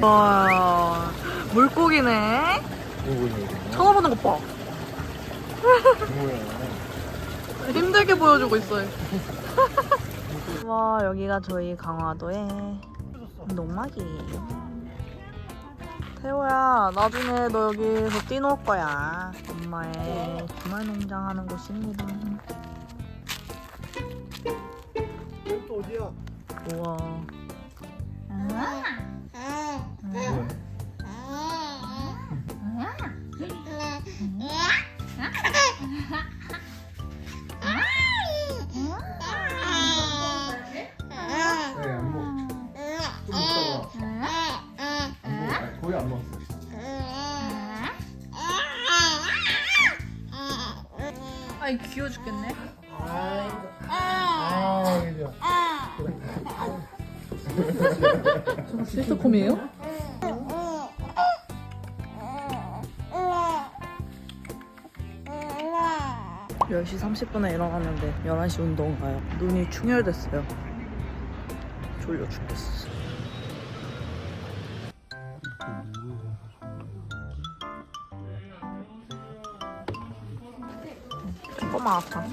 와 물고기네. 처음 보는 것 봐. 힘들게 보여주고 있어요. 와 여기가 저희 강화도의 농막이에요. 태호야 나중에 너 여기서 뛰놀 거야. 엄마의 주말 농장 하는 곳입니다. 또 어디야? 우와. 이 귀여워 죽겠네. 아, 이제. 실트콤이에요? 열시 30분에 일어났는데 11시 운동 가요. 눈이 충혈됐어요. 졸려 죽겠어. 조금만 아파.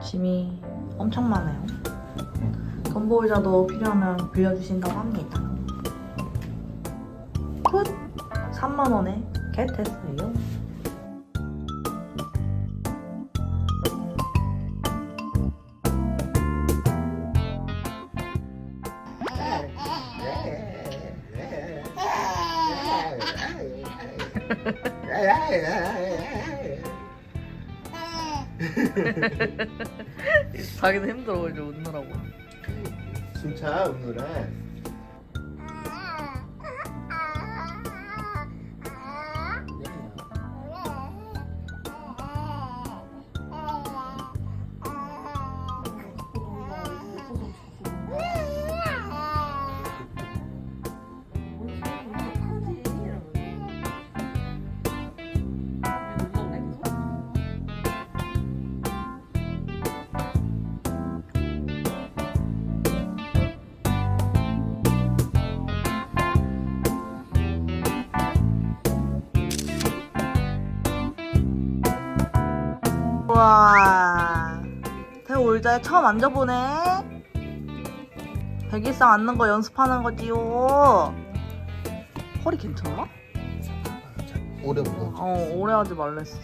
짐이 엄청 많아요. 건보의자도 필요하면 빌려주신다고 합니다. 굿! 3만원에 겟 했어요. 자기도 힘들어 이제 웃느라고. 숨차 오늘은. 의자에 처음 앉아보네. 백일상 앉는 거 연습하는 거지요. 허리 괜찮아? 오래보다. 어, 오래 하지 말랬어.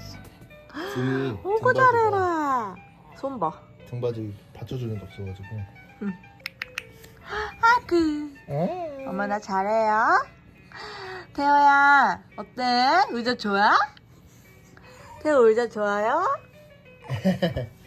등이. 오고 잘해라. 손 봐. 등받이 받쳐주는 게 없어가지고. 아그. 어? 엄마 나 잘해요. 태호야, 어때? 의자 좋아? 태호 의자 좋아요?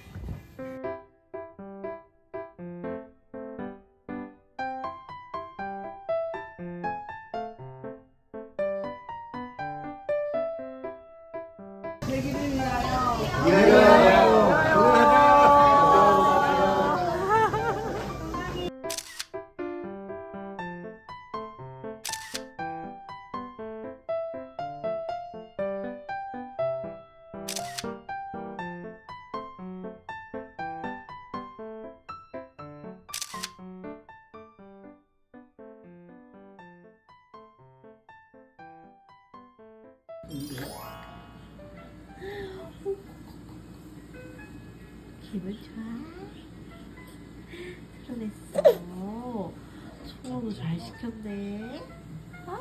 틀어냈어. 소화도 잘 시켰네. 어?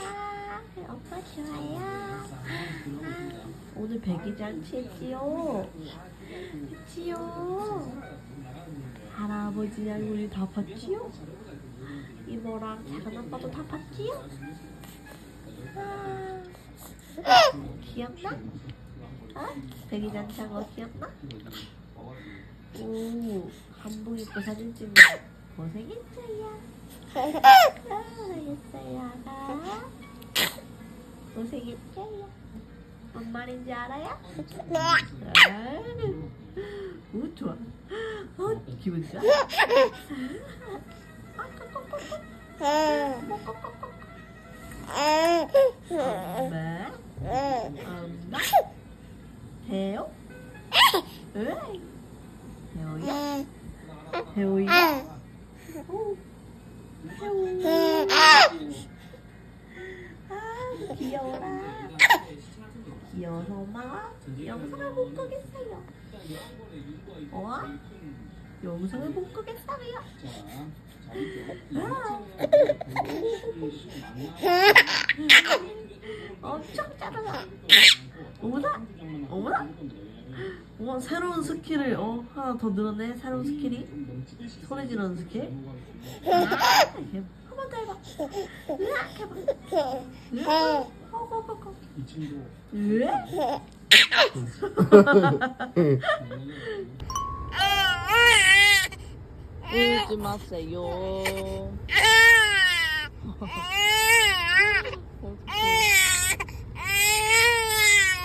아, 오빠 좋아요. 아, 오늘 백일잔치지요. 그치요? 할아버지랑 우리 다 봤지요? 이모랑 작은 아빠도 다 봤지요? 아, 기억나? 어? 백일잔치한 거 기억나? 오, 한복 입고 사진 찍는 거 고생했어요. 고생했어요, 아가. 고생했어요. 뭔 말인지 알아요? 오 좋아. 어 기분 좋아. 엄마, 엄마, 태요, 으이, 태 오, 태호, 아 귀여워라, 귀여워서 엄마가 영상을 못 끄겠어요. 어? 영상을 못 끄겠어요. 엄청 짜증나. 어머나, 어머나. 어, 새로운 스킬을 어 하나 더 늘었네. 새로운 스킬이 소리 지르는 스킬. 한번 더 해봐. 으악 해봐. 으악. 허허허허. 으악. 울지 마세요.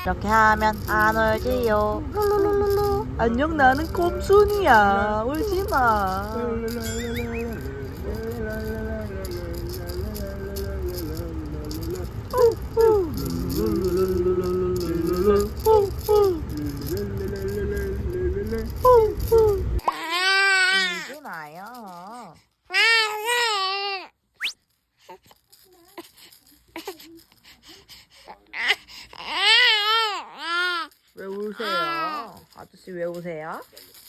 이렇게 하면 안 울지요. 룰루루루루. 안녕 나는 곰순이야. 울지 마. 울지 씨왜 우세요?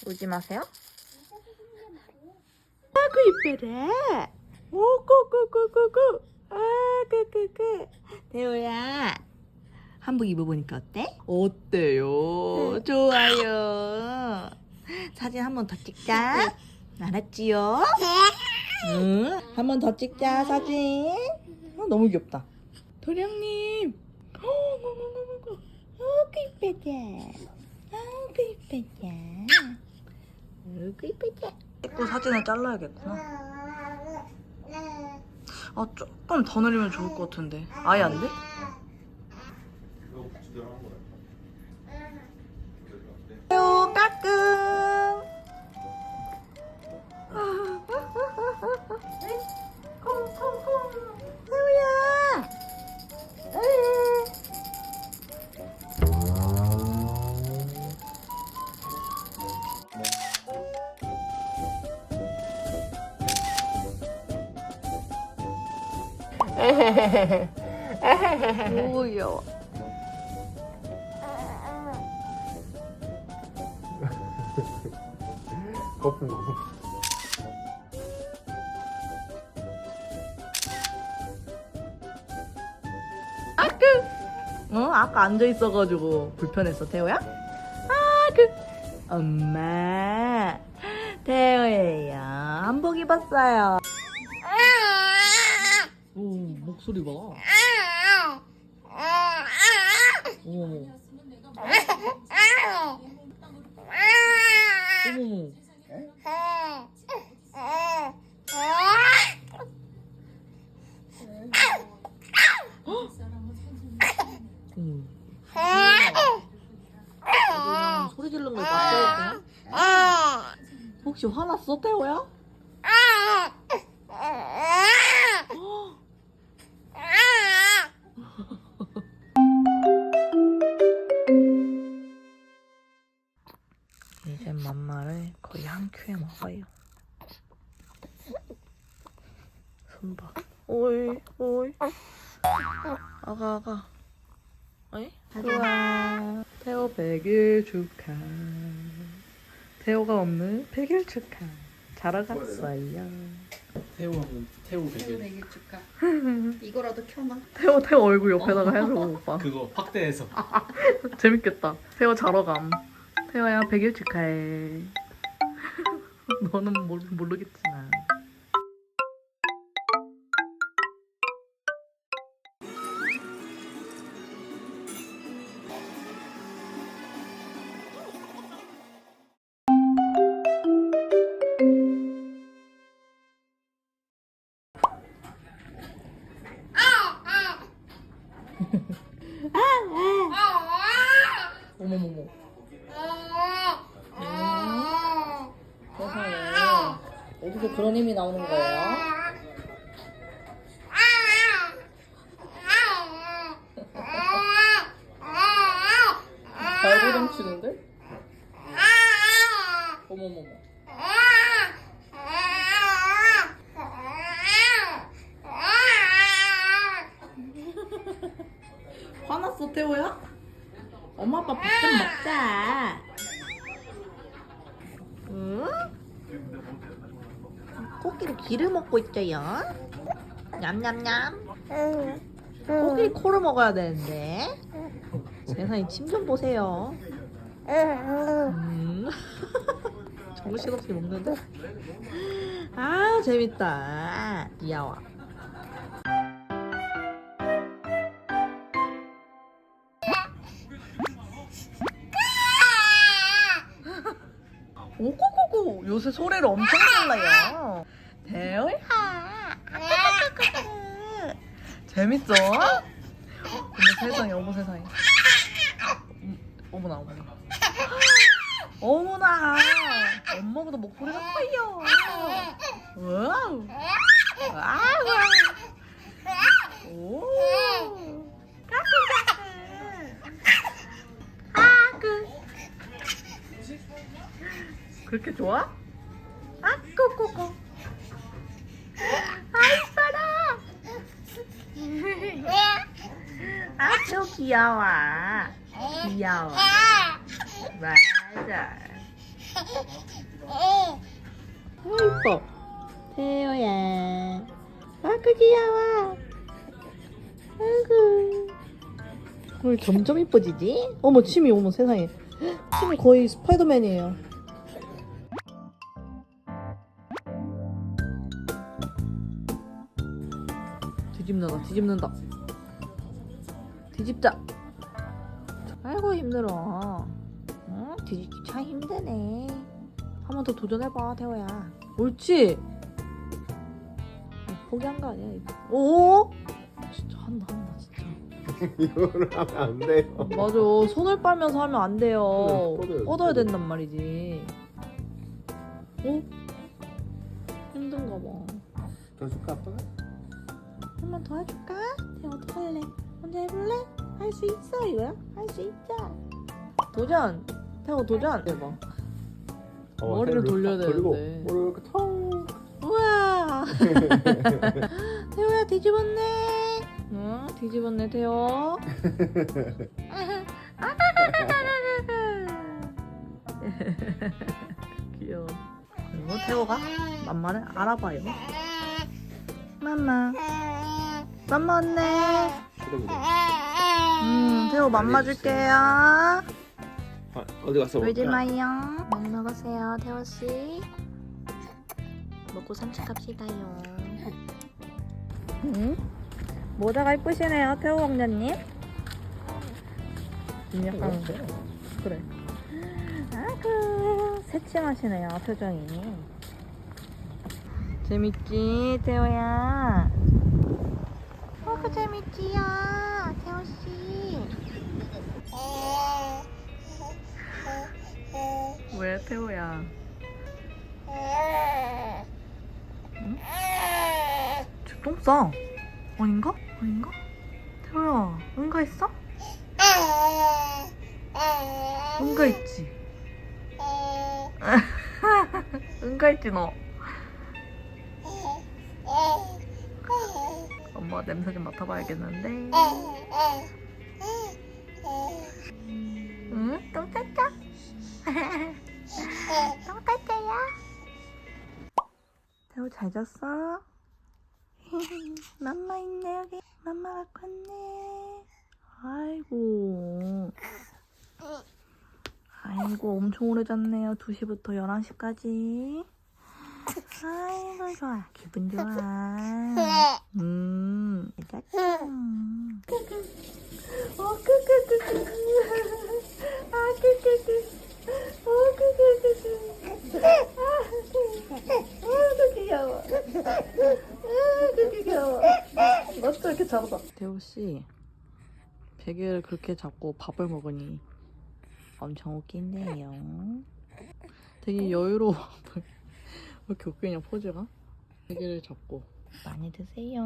울지 마세요. 아구 이쁘래. 오 꾸꾸꾸꾸꾸. 아 꾸꾸꾸. 대호야. 한복 입어보니까 어때? 어때요? 좋아요. 사진 한 번 더 찍자. 알았지요? 응. 한 번 더 찍자 사진. 어, 너무 귀엽다. 도령님. 어머머머머머. 어그 이쁘다. 어 그 이쁘다. 어그 이쁘다. 찍고 사진을 잘라야겠구나. 아 조금 더 내리면 좋을 것 같은데. 아예 안 돼? 요 까꿍. 뭐야? 거품 거품 어? 아까 앉아 있어가지고 불편했어 태호야? 아그 엄마 태호예요 한복 입었어요 오 목소리 봐 어머 어머 어머 그냥 소리 지르는 거 봤어요 그냥? 혹시 화났어 태호야? 아가, 아가. 어이? 우와. 태호 100일 축하. 태호가 없는 100일 축하. 자러 갔어요. 태우하고 태우 베개 생일 축하. 이거라도 켜놔. 태호, 태호 얼굴 옆에다가 해줘, 오빠. 그거 확대해서 재밌겠다. 태호 자러 감. 태호야 100일 축하해. 너는 모르, 모르겠지만. 힘이 나오는 거예요? 발버둥 치는데? 어머머머. 화났어 태호야? 엄마 아빠 밥 좀 먹자. 응? 코끼리 귀를 먹고 있죠요. 냠냠냠. 코끼리 코를 먹어야 되는데. 세상에 침 좀 보세요. 음. 정신없이 먹는데? 아 재밌다. 귀여워. 오고고고 요새 소리를 엄청 질러요. 대호야. 재밌어? 어머 세상에 어머 세상에. 음, 어머나 어머나. 어머나. 엄마보다 목소리가 커요. 와우. 까꿍. 그렇게 좋아? 아, 꼬꼬꼬. 아, 이뻐라. 아주 귀여워. 귀여워. 맞아. 어, 이뻐. 태호야. 아그 귀여워. 아이고. 오늘 점점 이뻐지지? 어머, 침이, 어머, 세상에. 침이 거의 스파이더맨이에요. 뒤집는다, 뒤집는다. 뒤집자. 아이고, 힘들어. 응? 뒤집기 참 힘드네. 한 번 더 도전해봐, 태호야. 옳지? 아, 포기한 거 아니야, 이거. 오! 진짜 한다, 한다, 진짜. 이거를 하면 안 돼요. 맞아. 손을 빨면서 하면 안 돼요. 네, 뻗어야지, 뻗어야 뻗어. 된단 말이지. 어? 힘든가 봐. 더 줄까 아빠가? 한 번 더 해줄까? 태호 더 할래? 혼자 해볼래? 할 수 있어 이거야? 할 수 있죠. 도전. 태호 도전. 해봐. 머리를 해를 돌려야 딱 돌리고 되는데. 머리를 이렇게 텅. 우와. 태호야 뒤집었네. 응 뒤집었네 태호. 귀여워. 그리고 태호가 맘마를 알아봐요. 맘마. 맘마 왔네. 음, 태호 맘마 줄게요. 아, 어디 갔어? 울지 마요. 많이 먹으세요, 태호 씨. 먹고 산책합시다요. 응? 모자가 이쁘시네요, 태호 왕자님. 약간 그래. 아그 새침하시네요, 표정이. 재밌지, 태호야. 어그 재밌지요, 태호 씨. 왜 태호야? 똥 싸. 아닌가? 아닌가? 태호야, 응가 있어? 응가 있지? 응가 있지 너? 엄마가 냄새 좀 맡아봐야겠는데. 응? 똥 쌌다? 똥 쌌어요? 태호 잘 잤어? 맘마 있네 여기. 맘마 갖고 왔네. 아이고. 아이고 엄청 오래 잤네요 2시부터 11시까지. 아이고 좋아. 기분 좋아. 음. 잤죠 어 끄끄끄끄 아 끄끄끄 어 끄끄끄끄 아이고 귀여워 아이고 귀여워 너또 이렇게 잡 아 대호씨 베개를 그렇게 잡고 밥을 먹으니 엄청 웃긴데요. 되게 여유로워 보여 이렇게 웃기냐 포즈가? 대기를 잡고. 많이 드세요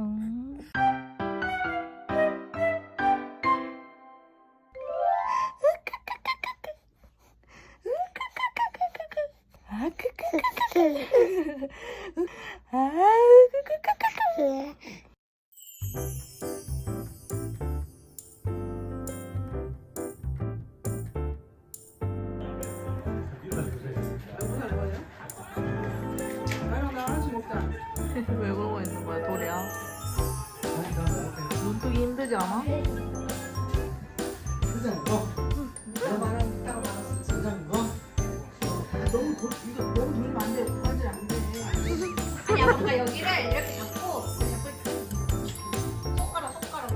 눈뜨기 힘들지 않아? 아니 아까 여기를 이렇게 잡고 잡고 손가락 손가락.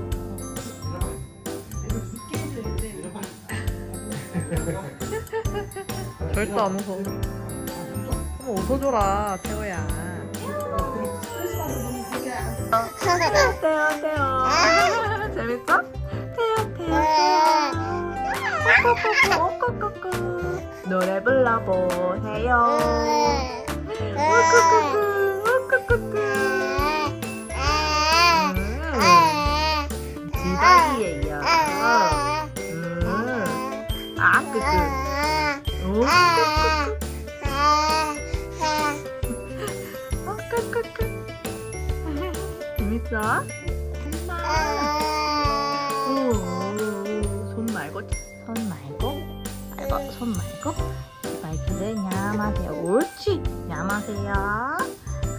절대 안 웃어. 한번 웃어줘라 태호 태호 재밌어? 태호 태호 태호 꼬꼬꼬꼬 노래 불러보세요 꼬꼬꼬꼬 꼬꼬꼬 재밌어? 오, 손 말고, 손 말고, 말고, 손 말고, 이발기를 냠하세요. 옳지, 냠하세요.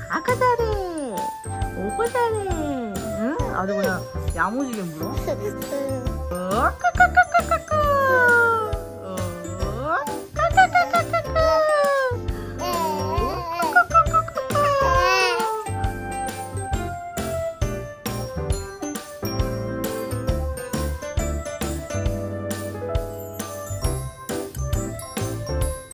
아가 잘해. 오고 잘해. 응? 아주 그냥 야무지게 물어. 어, 끄끄끄.